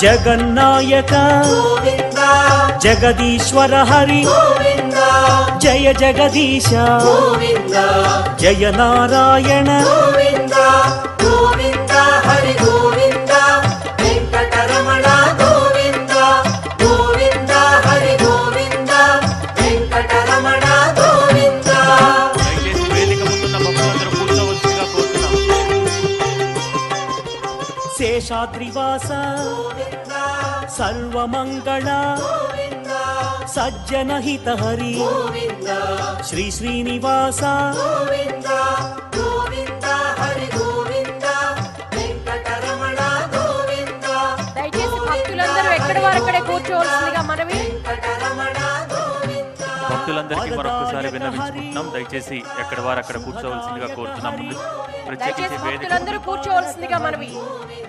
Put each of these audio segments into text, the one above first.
జగన్నాయక గోవింద జగదీశ్వర హరి గోవింద జయ జగదీశ శేషాద్రివాస గోవింద. సర్వమంగళ గోవింద. సజ్జన హిత హరి గోవింద. శ్రీ శ్రీనివాస. గోవింద. గోవింద. హరి గోవింద. వెంకటరమణ గోవింద. దయచేసి భక్తులందరూ ఎక్కడి కూర్చోవలసిందిగా మనవి. భక్తులందరికీ మరొకసారి విన్నవించుకుంటున్నాం. దయచేసి ఎక్కడ వారు అక్కడ కూర్చోవలసిందిగా కోరుతున్నాం. ముందు ప్రత్యేకించి దయచేసి వేదిక భక్తులందరూ కూర్చోవలసిందిగా మనవి.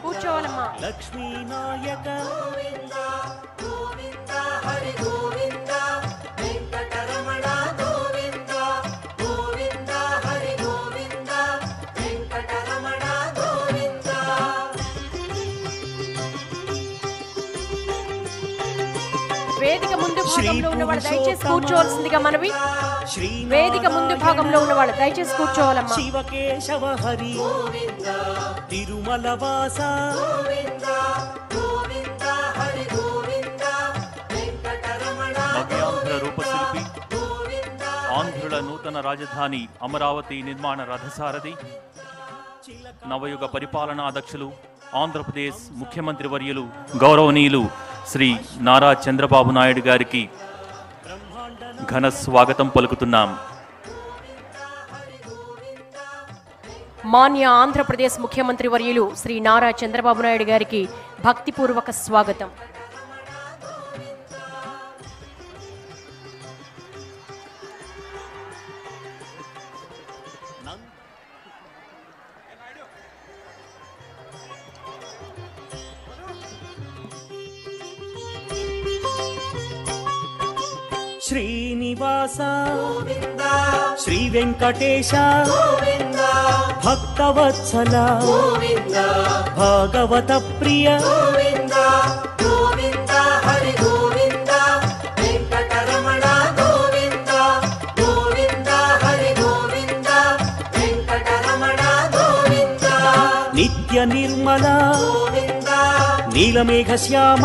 కూర్చోవాలమ్మా. లక్ష్మీనాయక గోవింద హరి గోవింద. వేదిక ముందు భాగంలో ఉన్న వాళ్ళు దయచేసి కూర్చోవలసిందిగా మనవి. వేదిక ముందు భాగంలో ఉన్న వాళ్ళు దయచేసి కూర్చోవాలమ్మా. శివకేశవ హరి తిరుమల వాస గోవింద గోవింద హరి గోవింద వెంకటరమణ నవ్యాంధ్ర రూపశిల్పి ఆంధ్రుల నూతన రాజధాని అమరావతి నిర్మాణ రథసారథి నవయుగ పరిపాలనాధ్యక్షులు ఆంధ్రప్రదేశ్ ముఖ్యమంత్రి వర్యులు గౌరవనీయులు శ్రీ నారా చంద్రబాబు నాయుడు గారికి ఘన స్వాగతం పలుకుతున్నాం. మాన్య ఆంధ్రప్రదేశ్ ముఖ్యమంత్రి వర్యులు శ్రీ నారా చంద్రబాబు నాయుడు గారికి భక్తిపూర్వక స్వాగతం. శ్రీనివాస శ్రీ వెంకటేశ భక్తవత్సల భాగవత ప్రియ. నిత్య నిర్మల నీలమేఘ శ్యామ